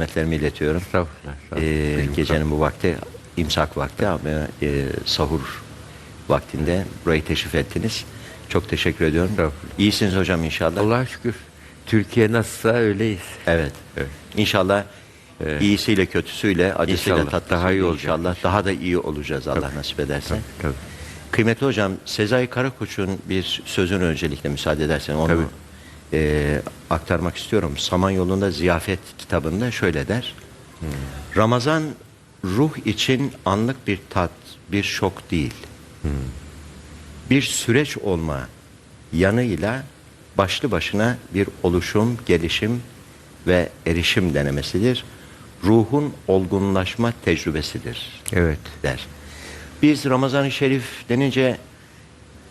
Hürmetlerimi iletiyorum. Estağfurullah. estağfurullah. Ee, Benim gecenin bu vakti imsak vakti ama e, sahur vaktinde burayı teşrif ettiniz. Çok teşekkür ediyorum. Estağfurullah. İyisiniz hocam inşallah. Allah'a şükür. Türkiye nasılsa öyleyiz. Evet. Evet. İnşallah iyisiyle kötüsüyle acısıyla İnşallah, tatlısıyla daha iyi olacak inşallah daha da iyi olacağız Allah nasip ederse. Tabii. Kıymetli hocam Sezai Karakoç'un bir sözünü öncelikle müsaade edersen onu Tabii. E, aktarmak istiyorum. Samanyolu'nda Ziyafet kitabında şöyle der. Ramazan ruh için anlık bir tat, bir şok değil. Bir süreç olma yanıyla başlı başına bir oluşum, gelişim ve erişim denemesidir. Ruhun olgunlaşma tecrübesidir Evet. der. Biz Ramazan-ı Şerif denince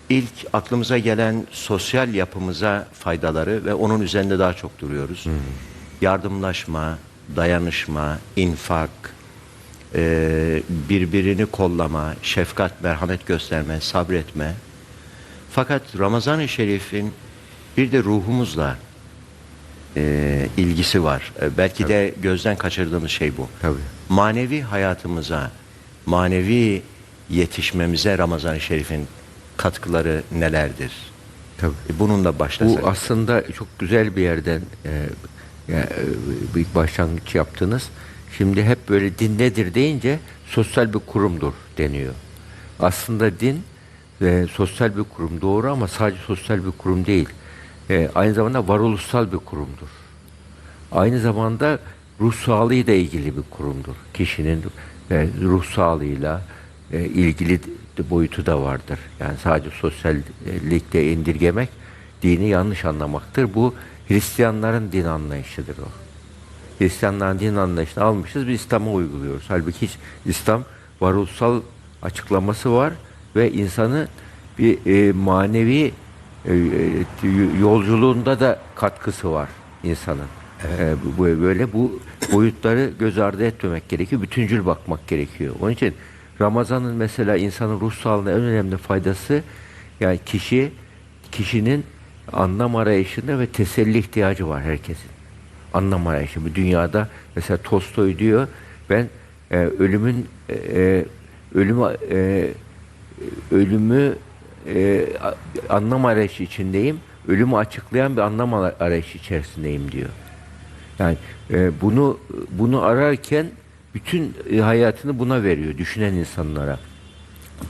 ilk aklımıza gelen sosyal yapımıza faydaları ve onun üzerinde daha çok duruyoruz. Yardımlaşma, dayanışma, infak, e, birbirini kollama, şefkat, merhamet gösterme, sabretme. Fakat Ramazan-ı Şerif'in bir de ruhumuzla e, ilgisi var. E, belki de gözden kaçırdığımız şey bu Tabii. manevi hayatımıza, manevi yetişmemize Ramazan-ı Şerif'in katkıları nelerdir? Tabii. E, Bununla başlasak. Bu aslında çok güzel bir yerden e, e, bir başlangıç yaptınız. Şimdi hep böyle din nedir deyince sosyal bir kurumdur deniyor. Aslında din e, sosyal bir kurum doğru ama sadece sosyal bir kurum değil. E, aynı zamanda varoluşsal bir kurumdur. Aynı zamanda ruh sağlığıyla ilgili bir kurumdur. Kişinin e, ruh sağlığıyla e, ilgili boyutu da vardır. Yani sadece sosyallikte indirgemek dini yanlış anlamaktır. Bu Hristiyanların din anlayışıdır o. Hristiyanların din anlayışını almışız, biz İslam'a uyguluyoruz. Halbuki hiç İslam varoluşsal açıklaması var ve insanı bir e, manevi e, e, yolculuğunda da katkısı var insanın. E, bu bu- böyle bu boyutları göz ardı etmemek gerekiyor. Bütüncül bakmak gerekiyor. Onun için Ramazan'ın mesela insanın ruh sağlığına en önemli faydası yani kişi kişinin anlam arayışında ve teselli ihtiyacı var herkesin. Anlam arayışı. Bu dünyada mesela Tolstoy diyor ben e, ölümün e, e, ölümü e, ölümü e, anlam arayışı içindeyim. Ölümü açıklayan bir anlam ara- arayışı içerisindeyim diyor. Yani e, bunu bunu ararken bütün e, hayatını buna veriyor düşünen insanlara.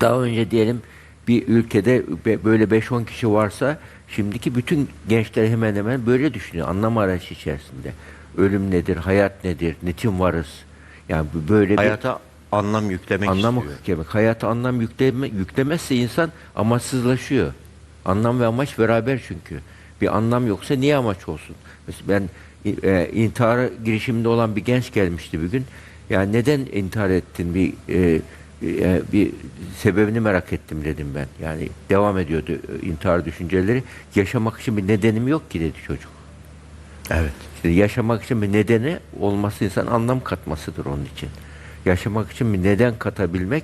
Daha önce diyelim bir ülkede böyle 5-10 kişi varsa şimdiki bütün gençler hemen hemen böyle düşünüyor. Anlam arayışı içerisinde. Ölüm nedir, hayat nedir, niçin varız? Yani böyle bir Hayata anlam yüklemek anlam istiyor. yüklemek. Hayata anlam yükleme, yüklemezse insan amaçsızlaşıyor. Anlam ve amaç beraber çünkü. Bir anlam yoksa niye amaç olsun? Mesela ben e, intihara girişiminde olan bir genç gelmişti bir gün. Yani neden intihar ettin? Bir e, e, bir sebebini merak ettim dedim ben. Yani devam ediyordu e, intihar düşünceleri. Yaşamak için bir nedenim yok ki dedi çocuk. Evet. İşte yaşamak için bir nedeni olması insan anlam katmasıdır onun için. Yaşamak için bir neden katabilmek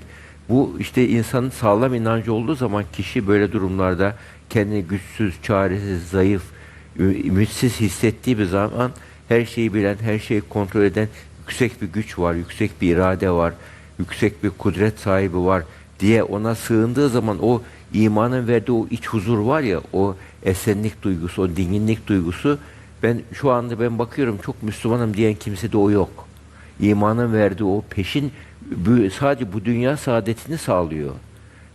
bu işte insanın sağlam inancı olduğu zaman kişi böyle durumlarda kendini güçsüz, çaresiz, zayıf, ümitsiz hissettiği bir zaman her şeyi bilen, her şeyi kontrol eden yüksek bir güç var, yüksek bir irade var, yüksek bir kudret sahibi var diye ona sığındığı zaman o imanın verdiği o iç huzur var ya, o esenlik duygusu, o dinginlik duygusu ben şu anda ben bakıyorum çok Müslümanım diyen kimsede o yok. İmanın verdiği o peşin sadece bu dünya saadetini sağlıyor.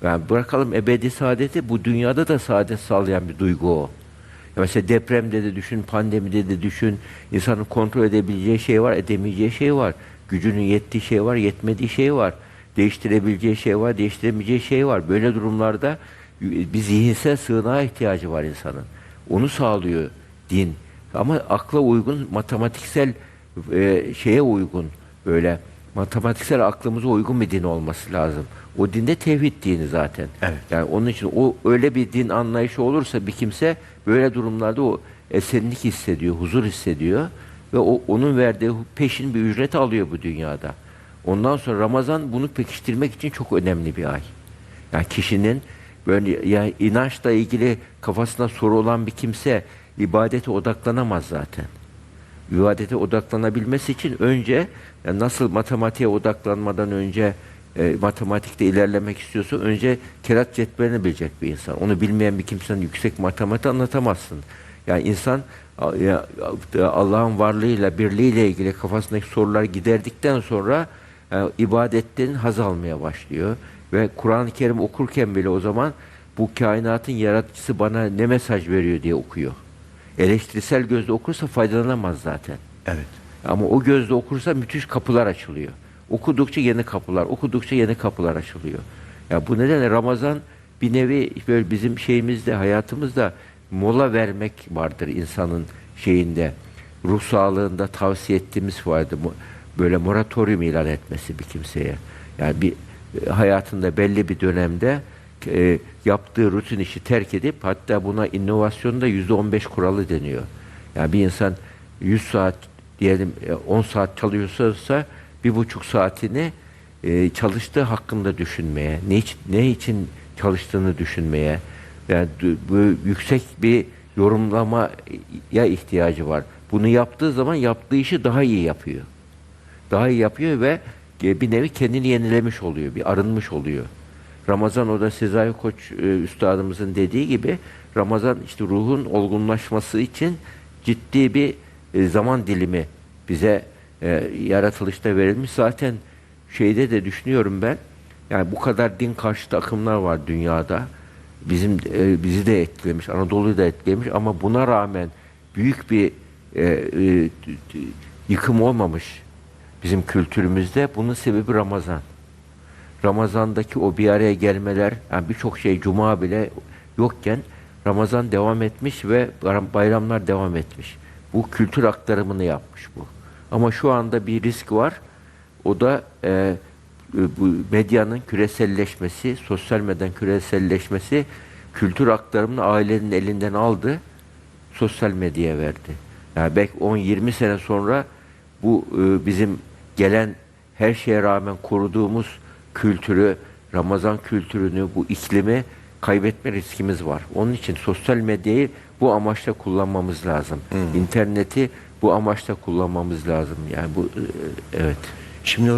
Yani bırakalım ebedi saadeti bu dünyada da saadet sağlayan bir duygu o. Ya mesela depremde de düşün, pandemide de düşün. insanın kontrol edebileceği şey var, edemeyeceği şey var. Gücünün yettiği şey var, yetmediği şey var. Değiştirebileceği şey var, değiştiremeyeceği şey var. Böyle durumlarda bir zihinsel sığınağa ihtiyacı var insanın. Onu sağlıyor din. Ama akla uygun, matematiksel e, şeye uygun böyle matematiksel aklımıza uygun bir din olması lazım. O dinde tevhid dini zaten. Evet. Yani onun için o öyle bir din anlayışı olursa bir kimse böyle durumlarda o esenlik hissediyor, huzur hissediyor ve o onun verdiği peşin bir ücret alıyor bu dünyada. Ondan sonra Ramazan bunu pekiştirmek için çok önemli bir ay. Yani kişinin böyle yani inançla ilgili kafasında soru olan bir kimse ibadete odaklanamaz zaten. İbadete odaklanabilmesi için önce yani nasıl matematiğe odaklanmadan önce e, matematikte ilerlemek istiyorsa önce kerat cetvelini bilecek bir insan. Onu bilmeyen bir kimsenin yüksek matematik anlatamazsın. Yani insan Allah'ın varlığıyla, birliğiyle ilgili kafasındaki sorular giderdikten sonra e, ibadetten haz almaya başlıyor. Ve Kur'an-ı Kerim okurken bile o zaman bu kainatın yaratıcısı bana ne mesaj veriyor diye okuyor. Eleştirisel gözle okursa faydalanamaz zaten. Evet. Ama o gözle okursa müthiş kapılar açılıyor. Okudukça yeni kapılar, okudukça yeni kapılar açılıyor. Ya bu nedenle Ramazan bir nevi böyle bizim şeyimizde, hayatımızda mola vermek vardır insanın şeyinde. Ruh sağlığında tavsiye ettiğimiz vardı. Böyle moratorium ilan etmesi bir kimseye. Yani bir e, hayatında belli bir dönemde e, yaptığı rutin işi terk edip hatta buna inovasyonda yüzde on beş kuralı deniyor. Yani bir insan 100 saat diyelim e, 10 saat çalışıyorsa bir buçuk saatini e, çalıştığı hakkında düşünmeye, ne için, ne için çalıştığını düşünmeye, yani bu yüksek bir yorumlamaya ihtiyacı var. Bunu yaptığı zaman yaptığı işi daha iyi yapıyor. Daha iyi yapıyor ve e, bir nevi kendini yenilemiş oluyor, bir arınmış oluyor. Ramazan o da Sezai Koç e, üstadımızın dediği gibi Ramazan işte ruhun olgunlaşması için ciddi bir e, zaman dilimi bize e, yaratılışta verilmiş. Zaten şeyde de düşünüyorum ben yani bu kadar din karşıtı akımlar var dünyada. Bizim e, bizi de etkilemiş, Anadolu'yu da etkilemiş ama buna rağmen büyük bir e, e, yıkım olmamış bizim kültürümüzde. Bunun sebebi Ramazan. Ramazan'daki o bir araya gelmeler, yani birçok şey Cuma bile yokken Ramazan devam etmiş ve bayram- bayramlar devam etmiş. Bu kültür aktarımını yapmış bu. Ama şu anda bir risk var. O da e, bu medyanın küreselleşmesi, sosyal medyanın küreselleşmesi kültür aktarımını ailenin elinden aldı, sosyal medyaya verdi. Yani belki 10-20 sene sonra bu e, bizim gelen her şeye rağmen koruduğumuz kültürü, Ramazan kültürünü, bu iklimi kaybetme riskimiz var. Onun için sosyal medyayı bu amaçla kullanmamız lazım. İnterneti bu amaçla kullanmamız lazım. Yani bu e, evet. Şimdi